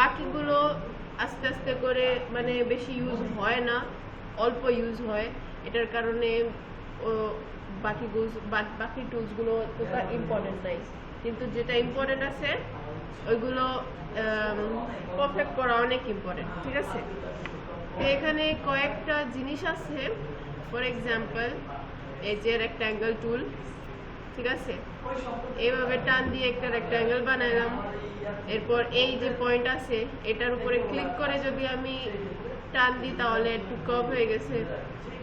বাকিগুলো আস্তে আস্তে করে মানে বেশি ইউজ হয় না, অল্প ইউজ হয়। এটার কারণে বাকি বাকি টুলসগুলো তোটা ইম্পর্টেন্ট নাই। কিন্তু যেটা ইম্পর্টেন্ট আছে, ওইগুলো পারফেক্ট করা অনেক ইম্পর্টেন্ট ঠিক আছে? তো এখানে কয়েকটা জিনিস আছে। ফর এক্সাম্পল এই যে রেক্ট্যাঙ্গেল টুল ঠিক আছে? এইভাবে টান দিয়ে একটা রেক্ট্যাঙ্গেল বানাইলাম। এরপর এই যে পয়েন্ট আছে, এটার উপরে ক্লিক করে যদি আমি টান দিই তাহলে একটু কার্ভ হয়ে গেছে।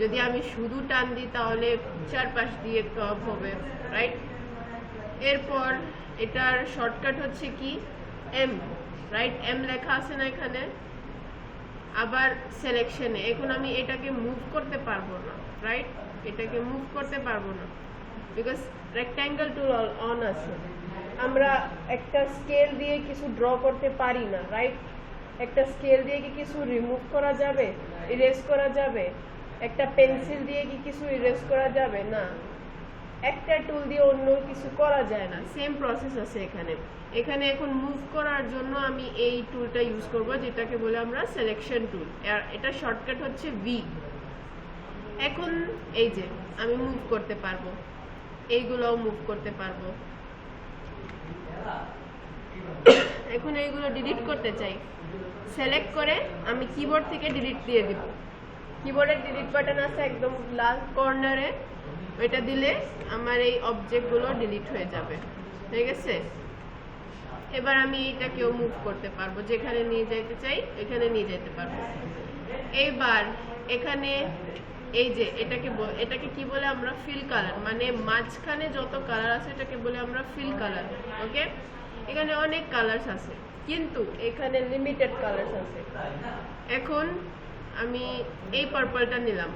যদি আমি শুধু টান দিই তাহলে চারপাশ দিয়ে কার্ভ হবে রাইট এরপর এটার শর্টকাট হচ্ছে কি? এম রাইট এম লেখা আছে না এখানে? আবার সিলেকশনে এখন আমি এটাকে মুভ করতে পারব না রাইট এটাকে মুভ করতে পারব না। বিকজ রেক্ট্যাঙ্গেল টুল অন আছে। আমরা একটা স্কেল দিয়ে কিছু ড্র করতে পারি না রাইট একটা স্কেল দিয়ে কি কিছু রিমুভ করা যাবে? ইরেজ করা যাবে? একটা পেন্সিল দিয়ে কি কিছু ইরেজ করা যাবে? না। একটা টুল দিয়ে অন্য কিছু করা যায় না। সেম প্রসেস আছে এখানে। এখানে এখন মুভ করার জন্য আমি এই টুলটা ইউজ করব, যেটাকে বলে আমরা সিলেকশন টুল আর এটা শর্টকাট হচ্ছে ভি এখন এই যে, আমি মুভ করতে পারব। এইগুলোও মুভ করতে পারব। এখন এইগুলো ডিলিট করতে চাই। সিলেক্ট করে আমি কিবোর্ড থেকে ডিলিট দিয়ে দিব। কিবোর্ডের ডিলিট বাটন আছে একদম লাল কর্নারে ওইটা দিলে আমার এই অবজেক্টগুলো ডিলিট হয়ে যাবে। ঠিক আছে? এবার আমি এইটাকেও মুভ করতে পারব। যেখানে নিয়ে যেতে চাই, এখানে নিয়ে যেতে পারব। এইবার এখানে এই যে, এটাকে এটাকে কি বলে আমরা ফিল কালার মানে মাঝখানে যত কালার আছে, এটাকে বলে আমরা ফিল কালার ওকে এখানে অনেক কালার্স আছে, কিন্তু এখানে লিমিটেড কালার্স আছে। এখন আমি এই পার্পলটা নিলাম।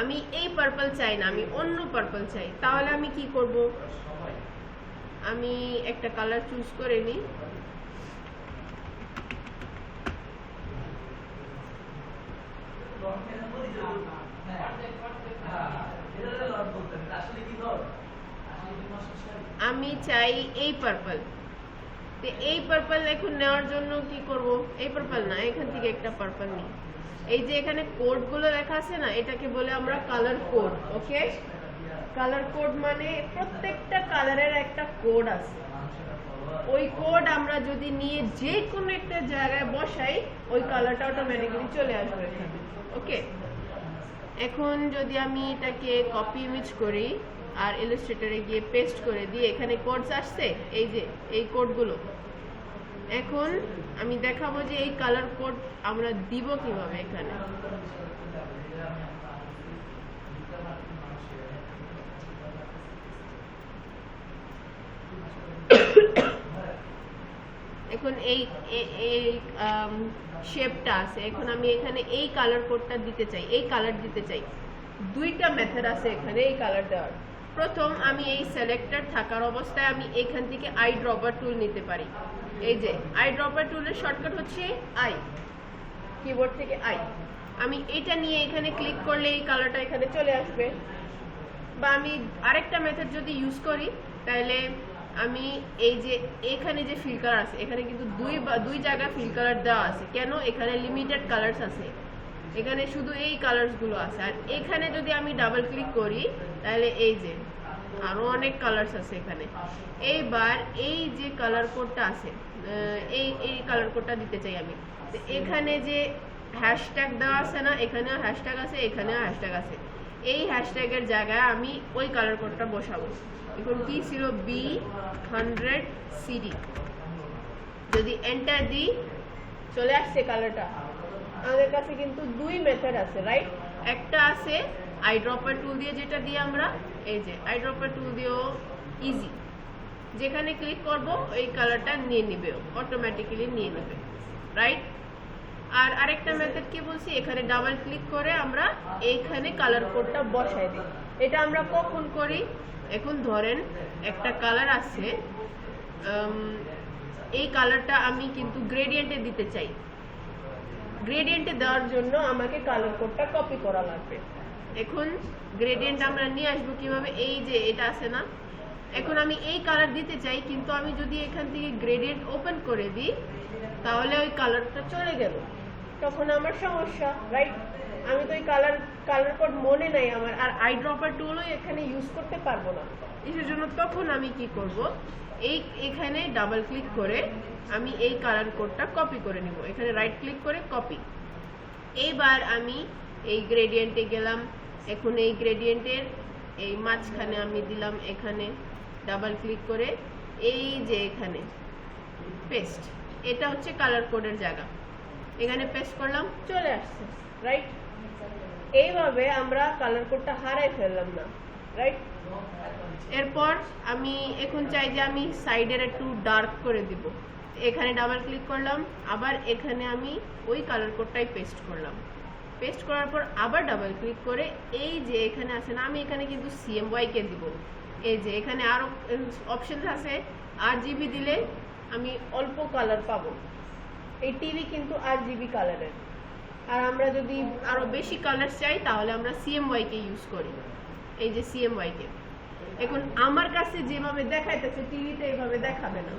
আমি এই পার্পল চাই না, আমি অন্য পার্পল চাই। তাহলে আমি কি করব? আমি একটা কালার চুজ করে নিই। আমি চাই এই পার্পল এই পার্পল এখন নেওয়ার জন্য কি করব? এই পার্পল না, এখান থেকে একটা পার্পল নিই। এই যে এখানে কোডগুলো লেখা আছে না, এটাকে বলে আমরা colour code okay colour code মানে প্রত্যেকটা কালারের একটা কোড আছে। ওই কোড আমরা যদি নিয়ে যে কোনো একটা জায়গায় বসাই, ওই কালারটা অটোমেটিক্যালি চলে আসবে। এখানে ওকে এখন যদি আমি এটাকে কপি ইমেজ করি আর ইলাস্ট্রেটরে গিয়ে পেস্ট করে দিয়ে এখানে কোডস আসছে, এই যে, এই কোডগুলো এখন আমি দেখাবো যে এই কালার কোড আমরা দিব কীভাবে এখানে। এখন এই এই শেপটা আছে। এখন আমি এখানে এই কালার কোডটা দিতে চাই, এই কালার দিতে চাই। দুইটা মেথড আছে এখানে এই কালার দেওয়ার। প্রথম আমি এই সিলেক্টর থাকার অবস্থায় আমি এখান থেকে আই ড্রপার টুল নিতে পারি। এই যে আই ড্রপার টুলের শর্টকাট হচ্ছে আই কিবোর্ড থেকে আই আমি এটা নিয়ে এখানে ক্লিক করলে এই কালারটা এখানে চলে আসবে। বা আমি আরেকটা মেথড যদি ইউজ করি, তাহলে আমি এই যে এখানে যে ফিল কালার আছে, এখানে কিন্তু দুই দুই জায়গায় ফিল কালার দেওয়া আছে। কেন? এখানে লিমিটেড কালার্স আছে। এখানে শুধু এই কালার্সগুলো আছে। আর এখানে যদি আমি ডাবল ক্লিক করি, তাহলে এই যে আরও অনেক কালার্স আছে এখানে। এইবার এই যে কালার কোডটা আছে এই এই কালার কোডটা দিতে চাই আমি। এখানে যে হ্যাশট্যাগ দেওয়া আছে না, এখানেও হ্যাশট্যাগ আছে, এখানেও হ্যাশট্যাগ আছে। এই হ্যাশট্যাগের জায়গায় আমি ওই কালার কোডটা বসাবো। এখন কি ছিল বি হান্ড্রেড সিডি যদি এন্টার দিই, চলে আসছে কালারটা আমাদের কাছে কিন্তু দুই মেথড আছে রাইট একটা আছে আই ড্রপার টুল দিয়ে যেটা দিয়ে আমরা, এই যে আই ড্রপার টুল দিয়েও ইজি যেখানে ক্লিক করব, ওই কালারটা নিয়ে নেবে অটোমেটিক্যালি নিয়ে নেবে রাইট আর আরেকটা মেথড কি বলছি? এখানে ডাবল ক্লিক করে আমরা এইখানে কালার কোডটা বসাই দিই। এটা আমরা কখন করি? এখন ধরেন একটা কালার আছে এই কালারটা আমি কিন্তু গ্রেডিয়েন্টে দিতে চাই। গ্রেডিয়েন্টে দেওয়ার জন্য আমাকে কালার কোডটা কপি করা লাগবে। এখন গ্রেডিয়েন্ট আমরা নিয়ে আসব কীভাবে? এই যে এটা আছে না? এখন আমি এই কালার দিতে চাই, কিন্তু আমি যদি এখান থেকে গ্রেডিয়েন্ট ওপেন করে দিই, তাহলে ওই কালারটা চলে গেল। তখন আমার সমস্যা রাইট আমি তো ওই কালার কালার কোড মনে নাই আমার, আর আই ড্রপার টুলও এখানে ইউজ করতে পারব না। এর জন্য তখন আমি কি করব? এই, এখানে ডাবল ক্লিক করে আমি এই কালার কোডটা কপি করে নিব। এখানে রাইট ক্লিক করে কপি এইবার আমি এই গ্রেডিয়েন্টে গেলাম। এখন এই গ্রেডিয়েন্টের এই মাঝখানে আমি দিলাম এখানে ডাবল ক্লিক করে। এই যে এখানে পেস্ট এটা হচ্ছে কালার কোডের জায়গা। এখানে পেস্ট করলাম, চলে আসছে রাইট এইভাবে আমরা কালার কোডটা হারাই ফেললাম না রাইট এরপর আমি এখন চাই যে আমি সাইডের একটু ডার্ক করে দিব। এখানে ডাবল ক্লিক করলাম, আবার এখানে আমি ওই কালার কোডটাই পেস্ট করলাম। পেস্ট করার পর আবার ডাবল ক্লিক করে এই যে এখানে আছে না, আমি এখানে কিন্তু সিএমওয়াই কে দিব। এই যে এখানে আরও অপশন আছে আর জিবি দিলে আমি অল্প কালার পাবো। এই টিভি কিন্তু আর জিবি কালারের আর আমরা যদি আরও বেশি কালার চাই, তাহলে আমরা সিএমওয়াই কে ইউজ করি। এই যে সিএমওয়াই কে। এখন আমার কাছে যেভাবে দেখাইতেছে টিভিতে এইভাবে দেখাবে না।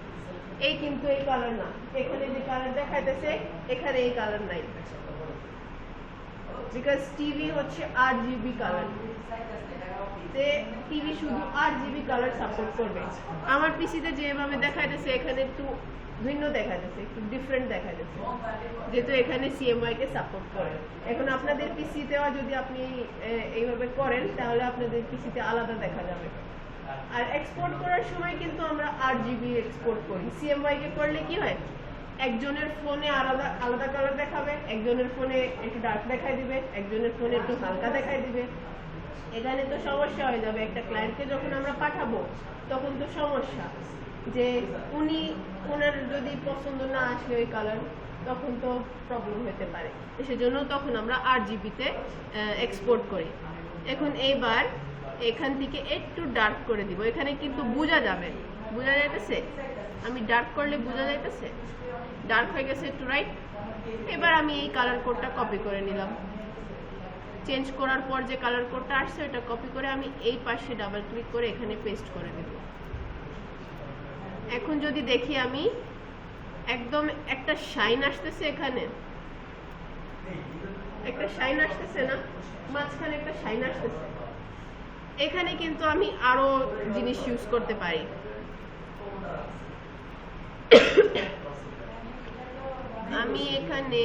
এই কিন্তু এই কালার না। এখানে যে কালার দেখাইতেছে, এখানে এই কালার নাই। বিকজ টিভি হচ্ছে আট জিবি কালার তে টিভি শুধু আট জিবি কালার সাপোর্ট করবে। আমার পিসিতে যেভাবে দেখাইতেছে, এখানে একটু ভিন্ন দেখাইতেছে, একটু ডিফারেন্ট দেখাইতেছে। যেহেতু এখানে সিএমআই কে সাপোর্ট করে। এখন আপনাদের পিসিতেও যদি আপনি এইভাবে করেন, তাহলে আপনাদের পিসিতে আলাদা দেখা যাবে। আর এক্সপোর্ট করার সময় কিন্তু আমরা আট জিবি এক্সপোর্ট করি। সিএমআই কে করলে কি হয়? একজনের ফোনে আলাদা আলাদা কালার দেখাবে, একজনের ফোনে একটু ডার্ক দেখাই দিবে, একজনের ফোনে একটু হালকা দেখাই দিবে। এখানে তো সমস্যা হয়ে যাবে একটা ক্লায়েন্টকে যখন আমরা পাঠাবো, তখন তো সমস্যা। যে উনি ওনার যদি পছন্দ না আসে ওই কালার তখন তো প্রবলেম হতে পারে। সেজন্য তখন আমরা আট জিবিতে এক্সপোর্ট করি। এখন এইবার এখান থেকে একটু ডার্ক করে দিব। এখানে কিন্তু বোঝা যাবে। বোঝা যাইতেছে? আমি ডার্ক করলে বোঝা যাইতেছে? ডার্ক হয়ে গেছে একটু রাইট এবার আমি এই কালার কোডটা কপি করে নিলাম। চেঞ্জ করার পর যে কালার কোডটা আসছে, ওটা কপি করে আমি এই পাশে ডাবল ক্লিক করে এখানে পেস্ট করে দেব। এখন যদি দেখি আমি, একদম একটা শাইন আসতেছে এখানে। একটা শাইন আসতেছে না? মাঝখানে একটা শাইন আসতেছে। এখানে কিন্তু আমি আরও জিনিস ইউজ করতে পারি। আমি এখানে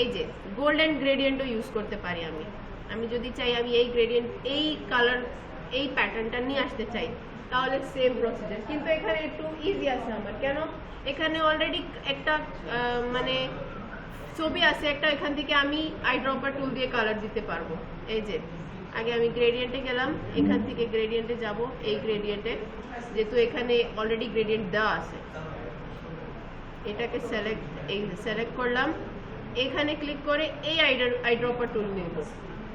এই যে গোল্ডেন গ্রেডিয়েন্টও ইউজ করতে পারি আমি। আমি যদি চাই আমি এই গ্রেডিয়েন্ট এই কালার এই প্যাটার্নটা নিয়ে আসতে চাই, তাহলে সেম প্রসিজার কিন্তু এখানে একটু ইজি আছে আমার। কেন? এখানে অলরেডি একটা মানে ছবি আছে একটা, এখান থেকে আমি আই ড্রপার টুল দিয়ে কালার দিতে পারব। এই যে, আগে আমি গ্রেডিয়েন্টে গেলাম, এখান থেকে গ্রেডিয়েন্টে যাব, এই গ্রেডিয়েন্টে যেহেতু এখানে অলরেডি গ্রেডিয়েন্ট দেওয়া আছে। এটাকে সিলেক্ট এই সিলেক্ট করলাম। এখানে ক্লিক করে এই আই ড্রপার টুল নেব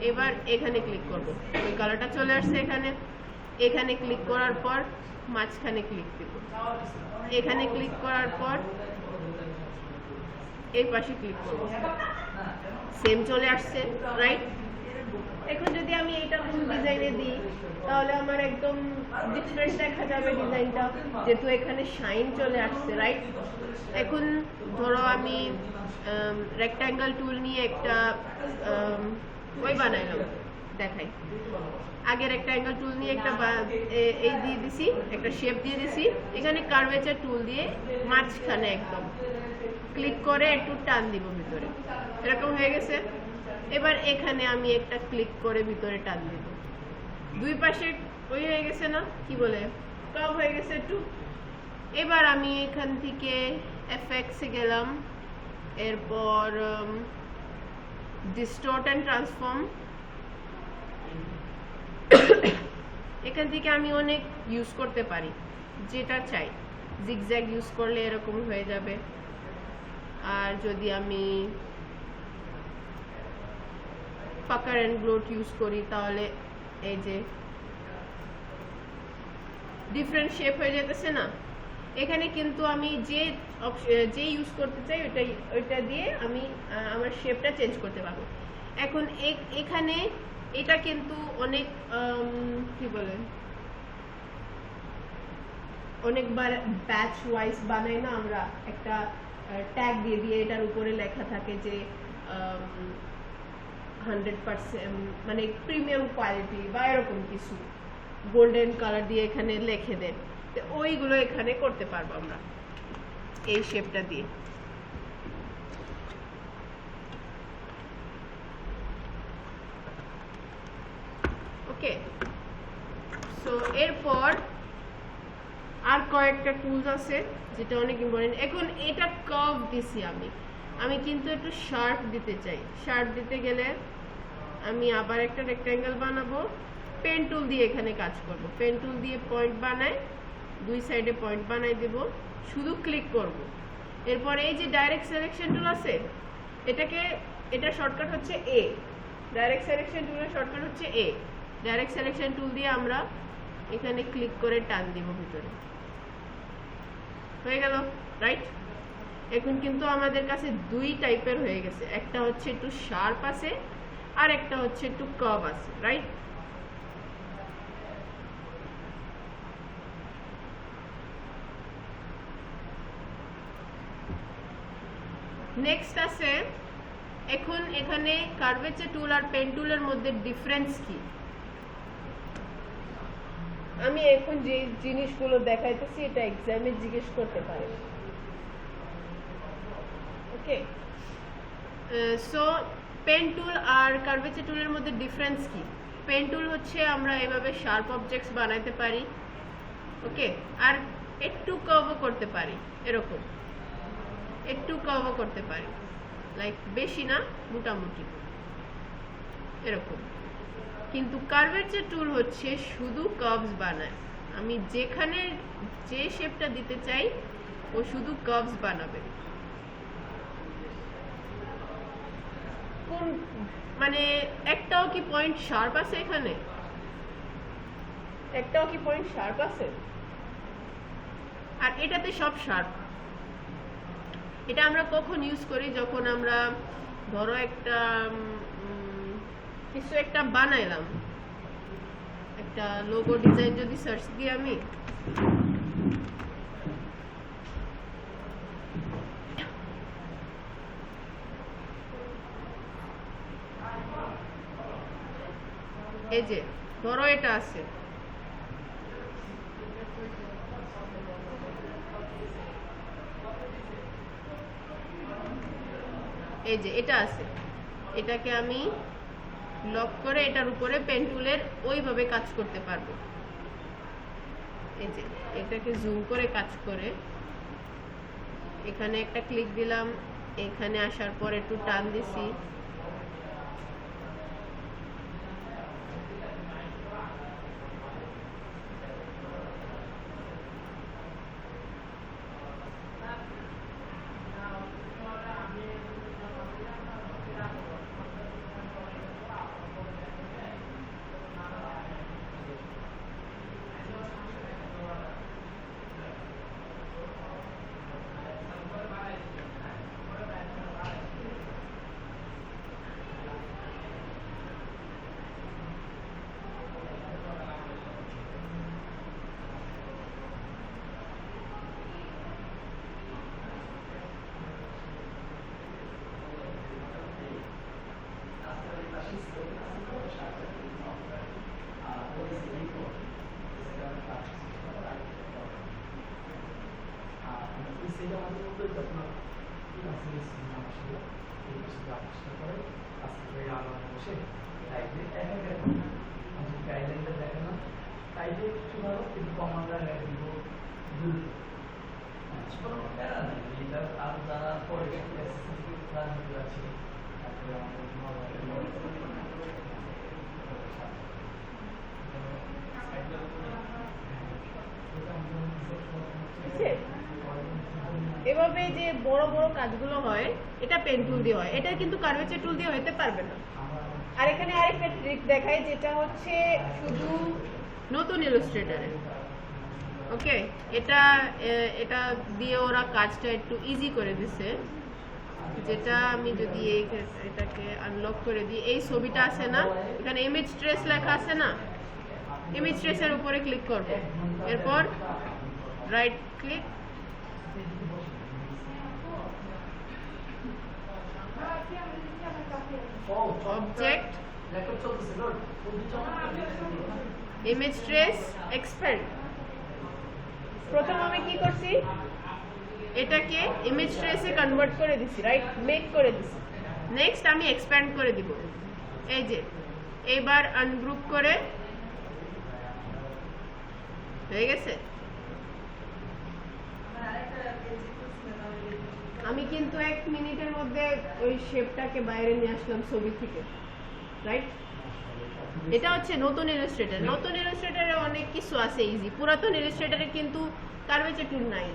এবার এখানে ক্লিক করব। ওই কালারটা চলে আসছে এখানে। এখানে ক্লিক করার পর মাঝখানে ক্লিক দেব। এখানে ক্লিক করার পর এই পাশে ক্লিক করব। সেম চলে আসছে রাইট এখন যদি আমি এইটা ফুল ডিজাইনে দিই, তাহলে আমার একদম ডিফারেন্ট দেখা যাবে ডিজাইনটা যেহেতু এখানে শাইন চলে আসছে রাইট এখন ধরো আমি রেক্ট্যাঙ্গেল টুল নিয়ে একটা ওই বানাইলাম, দেখাই। আগে রেক্ট্যাঙ্গেল টুল নিয়ে একটা এই দিয়ে দিছি, একটা শেপ দিয়ে দিছি। এখানে কার্ভেচার টুল দিয়ে মাঝখানে একদম ক্লিক করে একটু টান দিব ভিতরে। এরকম হয়ে গেছে। এবার এখানে আমি একটা ক্লিক করে ভিতরে টান দিব। দুই পাশে ওই হয়ে গেছে না? কি বলে? কাপ হয়ে গেছে একটু। এবার আমি এখান থেকে এফএক্সে গেলাম। এরপর ডিস্টোর্ট অ্যান্ড ট্রান্সফর্ম এখান থেকে আমি অনেক ইউজ করতে পারি, যেটা চাই। জিগজ্যাগ ইউজ করলে এরকম হয়ে যাবে। আর যদি আমি পাকার অ্যান্ড গ্লোট ইউজ করি, তাহলে এই যে ডিফারেন্ট শেপ হয়ে যেতেছে না? এখানে কিন্তু আমি যে যে ইউজ করতে চাই ওইটা ওইটা দিয়ে আমি আমার শেপটা চেঞ্জ করতে পারব। এখন এখানে এটা কিন্তু অনেক কি বলে? অনেকবার ব্যাচ ওয়াইজ বানাই না আমরা, একটা ট্যাগ দিয়ে দিয়ে এটার উপরে লেখা থাকে যে হান্ড্রেড পার্সেন্ট মানে প্রিমিয়াম কোয়ালিটি বা এরকম কিছু। গোল্ডেন কালার দিয়ে এখানে লিখে দেন। ওইগুলো এখানে করতে পারব আমরা। এই শেপটা দিয়ে। ওকে সো এরপর আর কয়েকটা টুলস আছে যেটা অনেক ইম্পর্টেন্ট এখন এটা কার্ভ দিছি আমি। আমি কিন্তু একটু শার্প দিতে চাই। শার্প দিতে গেলে আমি আবার একটা রেক্ট্যাঙ্গেল বানাবো। পেন টুল দিয়ে এখানে কাজ করব। পেন টুল দিয়ে পয়েন্ট বানাই। দুই সাইডে পয়েন্ট বানাই দেব, শুধু ক্লিক করব। এরপর এই যে ডাইরেক্ট সিলেকশন টুল আছে, এটাকে, এটা শর্টকাট হচ্ছে এ ডাইরেক্ট সিলেকশন টুলের শর্টকাট হচ্ছে এ ডাইরেক্ট সিলেকশন টুল দিয়ে আমরা এখানে ক্লিক করে টান দিব ভিতরে। হয়ে গেল রাইট এখন কিন্তু আমাদের কাছে দুই টাইপের হয়ে গেছে। একটা হচ্ছে একটু শার্প আছে, আর একটা হচ্ছে একটু কার্ভ আছে রাইট নেক্সট আছে এখন এখানে কার্ভেচার টুল আর পেন টুলের মধ্যে ডিফারেন্স কি? আমি এখন যে জিনিসগুলো দেখাইতেছি এটা এক্সামে জিজ্ঞেস করতে পারে। ওকে সো পেন টুল আর কার্ভেচার টুলের মধ্যে ডিফারেন্স কি? পেন টুল হচ্ছে আমরা এভাবে শার্প অবজেক্টস বানাতে পারি ওকে আর একটু কার্ভও করতে পারি এরকম। একটু কার্ভও করতে পারি। লাইক বেশি না, মোটামুটি। এরকম। কিন্তু কার্ভেচার টুল হচ্ছে, শুধু কার্ভস বানায়। আমি যেখানে যে শেপটা দিতে চাই, ও শুধু কার্ভস বানাবে। কোন মানে একটাও কি পয়েন্ট শার্প আছে এখানে? একটাও কি পয়েন্ট শার্প আছে? আর এটাতে সব শার্প এটা আমরা কখন ইউজ করি? যখন আমরা, ধরো একটা কিছু একটা বানাইলাম। একটা লোগো ডিজাইন যদি সার্চ দিই আমি। এই যে, ধরো এটা আছে। এই যে, এটা আছে। এটাকে আমি লক করে এটার উপরে পেন্টুলের ওইভাবে কাজ করতে পারব। এই যে, এটাকে জুম করে কাজ করে। এখানে একটা ক্লিক দিলাম। এখানে আসার পর একটু টান দিছি। গাইডলাইনটা দেখালাম টাইপে কিছু ভালো কিন্তু কমান্ডার গাইড দিব এটা আছে আমাদের বুঝছে? এভাবে যে বড় বড় কাজগুলো হয়, এটা পেন টুল দিয়ে হয়। এটা কিন্তু কার্ভেচার টুল দিয়ে হতে পারবে না। আর এখানে আরেকটা ট্রিক দেখাই, যেটা হচ্ছে শুধু নতুন ইলাস্ট্রেটরে ওকে এটা এটা দিয়ে ওরা কাজটা একটু ইজি করে দিছে। যেটা আমি যদি এই এটাকে আনলক করে দিই। এই ছবিটা আছে না? এখানে ইমেজ ট্রেস লেখা আছে না? ইমেজ ট্রেসের উপরে ক্লিক করব। এরপর right click Object. Image trace expand প্রথম আমি কি করছি? এটাকে ইমেজ ট্রেসে কনভার্ট করে দিছি রাইট মেক করে দিছি। নেক্সট আমি এক্সপ্যান্ড করে দিব। এই যে, এবার আনগ্রুপ করে, হয়ে গেছে? আমি কিন্তু এক মিনিটের মধ্যে ওই শেপটাকে বাইরে নিয়ে আসলাম ছবি থেকে রাইট এটা হচ্ছে নতুন ইলাস্ট্রেটর নতুন ইলাস্ট্রেটরে অনেক কিছু আছে ইজি পুরাতন ইলাস্ট্রেটরে কিন্তু কার্ভেচার টুল নাই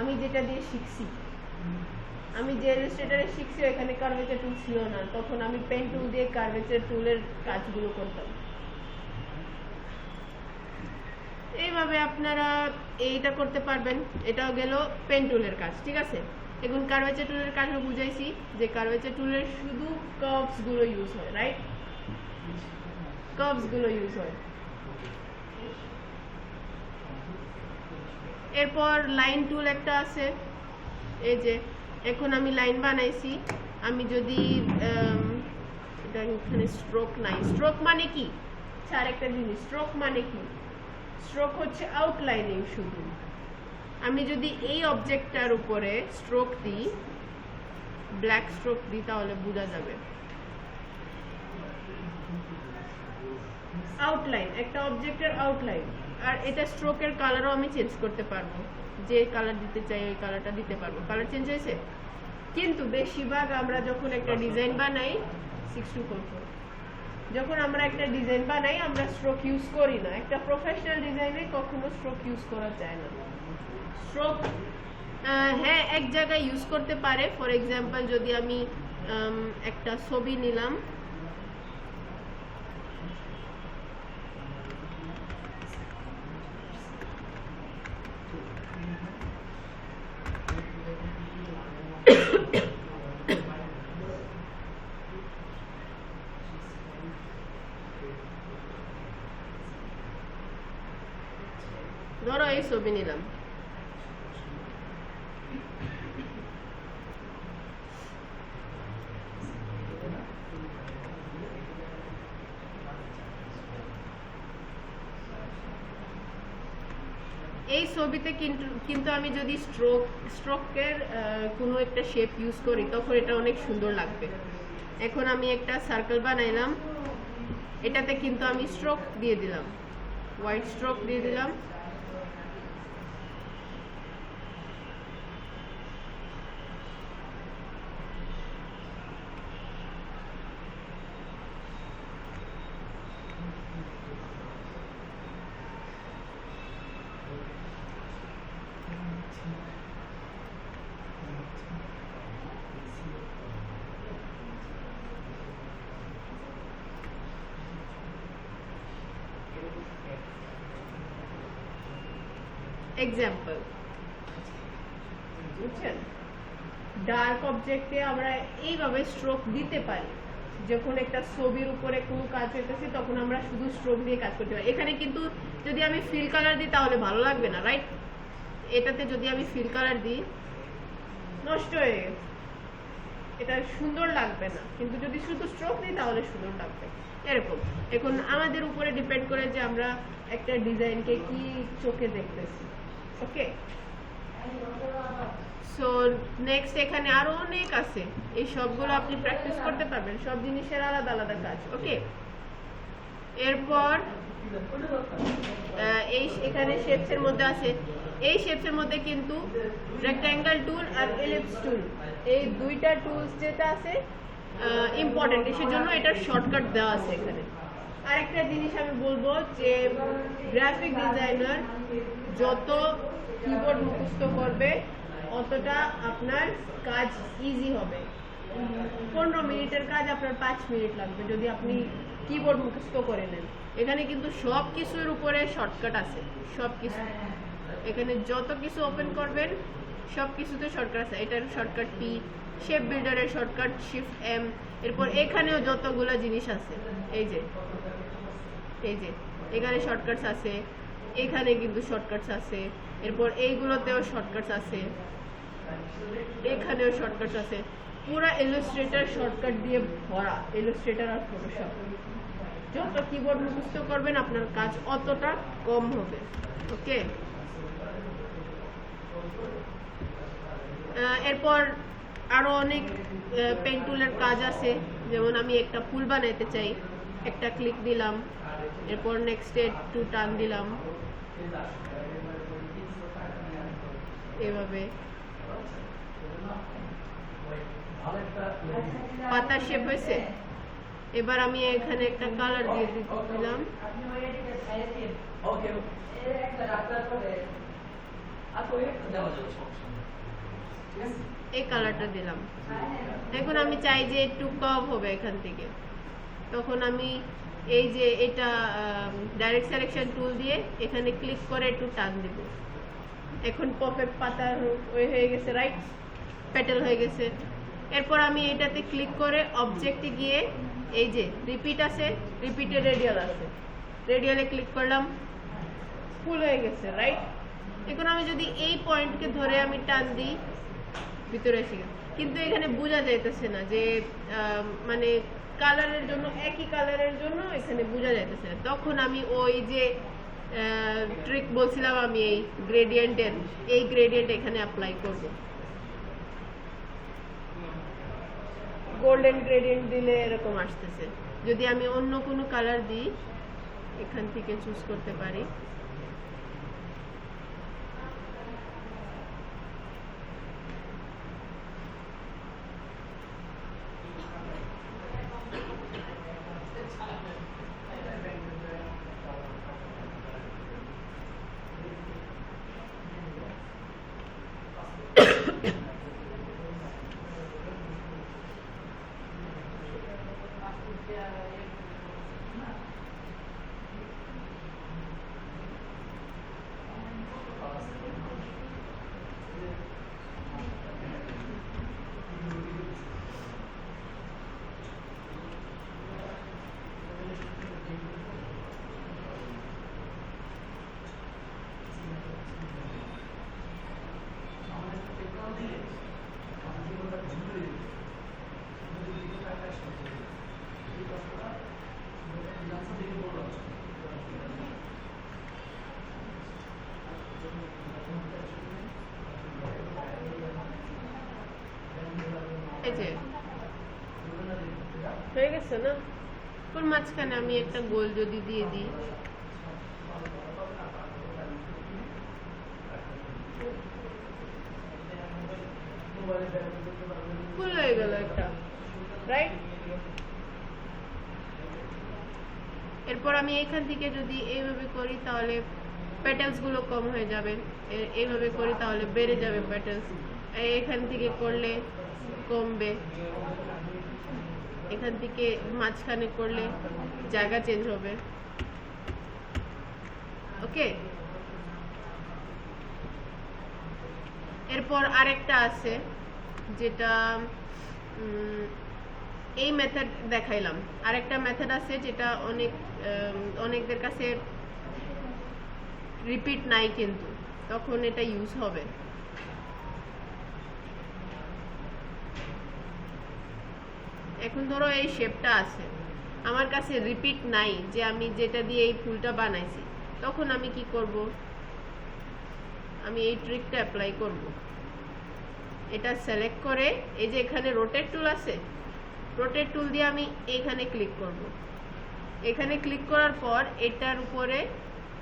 আমি যেটা দিয়ে শিখছি আমি যে ইলাস্ট্রেটরে শিখছি এখানে কার্ভেচার টুল ছিল না। তখন আমি পেন টুল দিয়ে কার্ভেচার টুলের কাজগুলো করতাম। এইভাবে আপনারা এইটা করতে পারবেন, এটাও গেল পেন টুলের কাজ, ঠিক আছে? এখন কার্ভেচার টুলের কাজও বুঝাইছি, যে কার্ভেচার টুলের শুধু কার্ভসগুলো ইউজ হয় রাইট কার্ভসগুলো ইউজ হয়। এরপর লাইন টুল একটা আছে, এই যে, এখন আমি লাইন বানাইছি, আমি যদি এখানে স্ট্রোক নাই স্ট্রোক মানে কি? স্যার, একটা জিনিস স্ট্রোক মানে কি? স্ট্রোক হচ্ছে আউটলাইনিং শুধু। আমি যদি এই অবজেক্টটার উপরে স্ট্রোক দিই ব্ল্যাক স্ট্রোক দিই তাহলে বোঝা যাবে। আউটলাইন একটা অবজেক্টের আউটলাইন আর এটা স্ট্রোকের কালারও আমি চেঞ্জ করতে পারব। যে কালার দিতে চাই ওই কালারটা দিতে পারব। কালার চেঞ্জ হয়েছে? কিন্তু বেশিরভাগ আমরা যখন একটা ডিজাইন বানাই সিক্স টু ফোর ফোর যখন আমরা একটা ডিজাইন বানাই, আমরা স্ট্রোক ইউজ করি না। একটা প্রফেশনাল ডিজাইনে কখনো স্ট্রোক ইউজ করা যায় না। স্ট্রোক হ্যাঁ এক জায়গায় ইউজ করতে পারে। ফর এক্সাম্পল যদি আমি একটা ছবি নিলাম ধরো এই ছবি নিলাম এই ছবিতে কিন্তু কিন্তু আমি যদি স্ট্রোক স্ট্রোকের কোনো একটা শেপ ইউজ করি, তখন এটা অনেক সুন্দর লাগবে। এখন আমি একটা সার্কেল বানাইলাম। এটাতে কিন্তু আমি স্ট্রোক দিয়ে দিলাম। হোয়াইট স্ট্রোক দিয়ে দিলাম। এক্সাম্পল বুঝছেন? ডার্ক অবজেক্টে আমরা এইভাবে স্ট্রোক দিতে পারি। যখন একটা ছবির উপরে কোনো কাজ হইতেছে, তখন আমরা শুধু স্ট্রোক দিয়ে কাজ করতে পারি। এখানে কিন্তু যদি আমি ফিল কালার দিই, তাহলে ভালো লাগবে না রাইট এটাতে যদি আমি ফিল কালার দিই, নষ্ট হয়ে গেছে। এটা সুন্দর লাগবে না। কিন্তু যদি শুধু স্ট্রোক দিই, তাহলে সুন্দর লাগবে। এরকম। এখন আমাদের উপরে ডিপেন্ড করে যে আমরা একটা ডিজাইনকে কি চোখে দেখতেছি। ওকে সো নেক্সট এখানে আরও অনেক আছে। এই সবগুলো আপনি প্র্যাকটিস করতে পারবেন। সব জিনিসের আলাদা আলাদা কাজ। ওকে এরপর এই এখানে শেপস এর মধ্যে আছে। এই শেপস এর মধ্যে কিন্তু রেক্ট্যাঙ্গেল টুল আর এলিপস টুল এই দুইটা টুলস যেটা আছে ইম্পর্টেন্ট সেজন্য এটার শর্টকাট দেওয়া আছে এখানে। আরেকটা জিনিস আমি বলব যে গ্রাফিক ডিজাইনার যত কিবোর্ড মুখস্থ করবে, অতটা আপনার কাজ ইজি হবে। পনেরো মিনিটের কাজ আপনার পাঁচ মিনিট লাগবে, যদি আপনি কিবোর্ড মুখস্থ করে নেন। এখানে কিন্তু সব কিছুর উপরে শর্টকাট আছে, সব কিছু। এখানে যত কিছু ওপেন করবেন, সব কিছুতে শর্টকাট আছে। এটার শর্টকাট পি শেপ বিল্ডারের শর্টকাট শিফট এম এরপর এখানেও যতগুলো জিনিস আছে, এই যে এই যে, এখানে শর্টকাটস আছে, এখানে কিন্তু শর্টকাটস আছে। এরপর এইগুলোতেও শর্টকাটস আছে। এখানেও শর্টকাটস আছে। পুরো ইলাস্ট্রেটর শর্টকাট দিয়ে ভরা। ইলাস্ট্রেটর আর ফটোশপ যত কিবোর্ড মুখস্থ করবেন, আপনার কাজ অতটা কম হবে। ওকে এরপর আরও অনেক পেন্টুলের কাজ আছে। যেমন আমি একটা ফুল বানাইতে চাই। একটা ক্লিক দিলাম। এরপর নেক্সট টু টান দিলাম। পাতা শেপ হয়েছে? এবার আমি এখানে একটা কালার দিয়ে দিলাম। এই কালারটা দিলাম। এখন আমি চাই যে একটু কম হবে এখান থেকে। তখন আমি এই যে এটা ডাইরেক্ট সিলেকশন টুল দিয়ে এখানে ক্লিক করে একটু টান দেব। এখন পপেট পাতা হয়ে গেছে রাইট প্যাটেল হয়ে গেছে। এরপর আমি এটাতে ক্লিক করে অবজেক্টে গিয়ে এই যে রিপিট আছে রিপিটে রেডিয়াল আছে। রেডিয়ালে ক্লিক করলাম ফুল হয়ে গেছে রাইট এখন আমি যদি এই পয়েন্টকে ধরে আমি টান দিই, ভিতরে এসে গেছে কিন্তু এখানে বোঝা যাইতেছে না যে মানে কালারের জন্য, একই কালারের জন্য এখানে বোঝা যাইতেছে না। তখন আমি ওই যে ট্রিক বলছিলাম আমি এই গ্রেডিয়েন্টের এই গ্রেডিয়েন্ট এখানে অ্যাপ্লাই করব। গোল্ডেন গ্রেডিয়েন্ট দিলে এরকম আসতেছে। যদি আমি অন্য কোনো কালার দিই, এখান থেকে চুজ করতে পারি। যে হয়ে গেছে না? ওর মাঝখানে আমি একটা গোল যদি দিয়ে দিই। ফুল হয়ে গেল একটা রাইট এরপর আমি এখান থেকে যদি এইভাবে করি তাহলে পেটেলসগুলো কম হয়ে যাবে। এইভাবে করি তাহলে বেড়ে যাবে পেটেলস এখান থেকে করলে কমবে। এখান থেকে মাঝখানে করলে জায়গা চেঞ্জ হবে। ওকে এরপর আরেকটা আছে, যেটা এই মেথড দেখাইলাম। আরেকটা মেথড আছে যেটা অনেক অনেকদের কাছে রিপিট নাই কিন্তু। তখন এটা ইউজ হবে। এখন ধরো এই শেপটা আছে। আমার কাছে রিপিট নাই যে আমি যেটা দিয়ে এই ফুলটা বানাইছি। তখন আমি কি করব? আমি এই ট্রিকটা অ্যাপ্লাই করব। এটা সিলেক্ট করে এই যে এখানে রোটেট টুল আছে রোটেট টুল দিয়ে আমি এখানে ক্লিক করব। এখানে ক্লিক করার পর এটার উপরে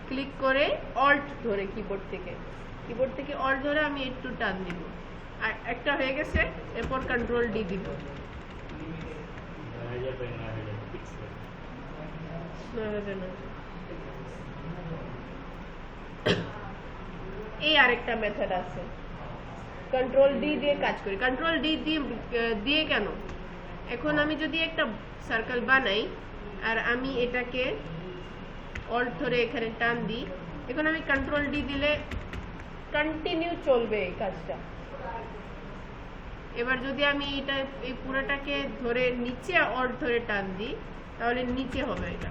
ক্লিক করে অল্ট ধরে কিবোর্ড থেকে। কিবোর্ড থেকে অল্ট ধরে আমি একটু টান দিব। আর একটা হয়ে গেছে, এরপর কন্ট্রোল ডি দিব। হয়ে যাবে না হয়ে যাবে ফিক্স নড়াবে না। এই আরেকটা মেথড আছে কন্ট্রোল ডি দিয়ে কাজ করি। কন্ট্রোল ডি দিয়ে দিয়ে কেন? এখন আমি যদি একটা সার্কেল বানাই আর আমি এটাকে অল্ট ধরে এখানে টান দিই এখন আমি কন্ট্রোল ডি দিলে কন্টিনিউ চলবে এই কাজটা। এবার যদি আমি এটা, এই পুরোটাকে ধরে নিচে অর ধরে টান দিই, তাহলে নিচে হবে এটা।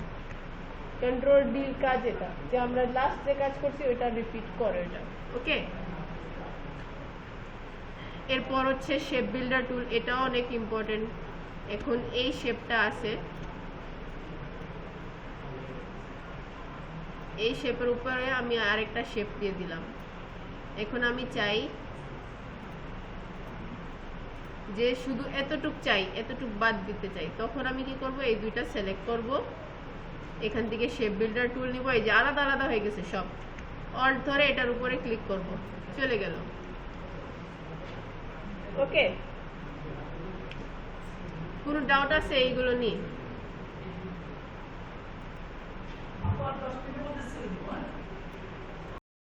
কন্ট্রোল ডিল কাজ এটা, যে আমরা লাস্ট যে কাজ করছি ওটা রিপিট করো এটা ওকে এরপর হচ্ছে শেপ বিল্ডার টুল এটাও অনেক ইম্পর্টেন্ট এখন এই শেপটা আছে। এই শেপের উপরে আমি আরেকটা শেপ দিয়ে দিলাম। এখন আমি চাই যে শুধু এতটুক চাই এতটুক বাদ দিতে চাই তখন আমি কি করব? এই দুইটা সিলেক্ট করব। এখান থেকে শেপ বিল্ডার টুল নিব। এই যে আলাদা আলাদা হয়ে গেছে সব। অল ধরে এটার উপরে ক্লিক করব। চলে গেল। ওকে কোনো ডাউট আছে? এইগুলো নিয়ে।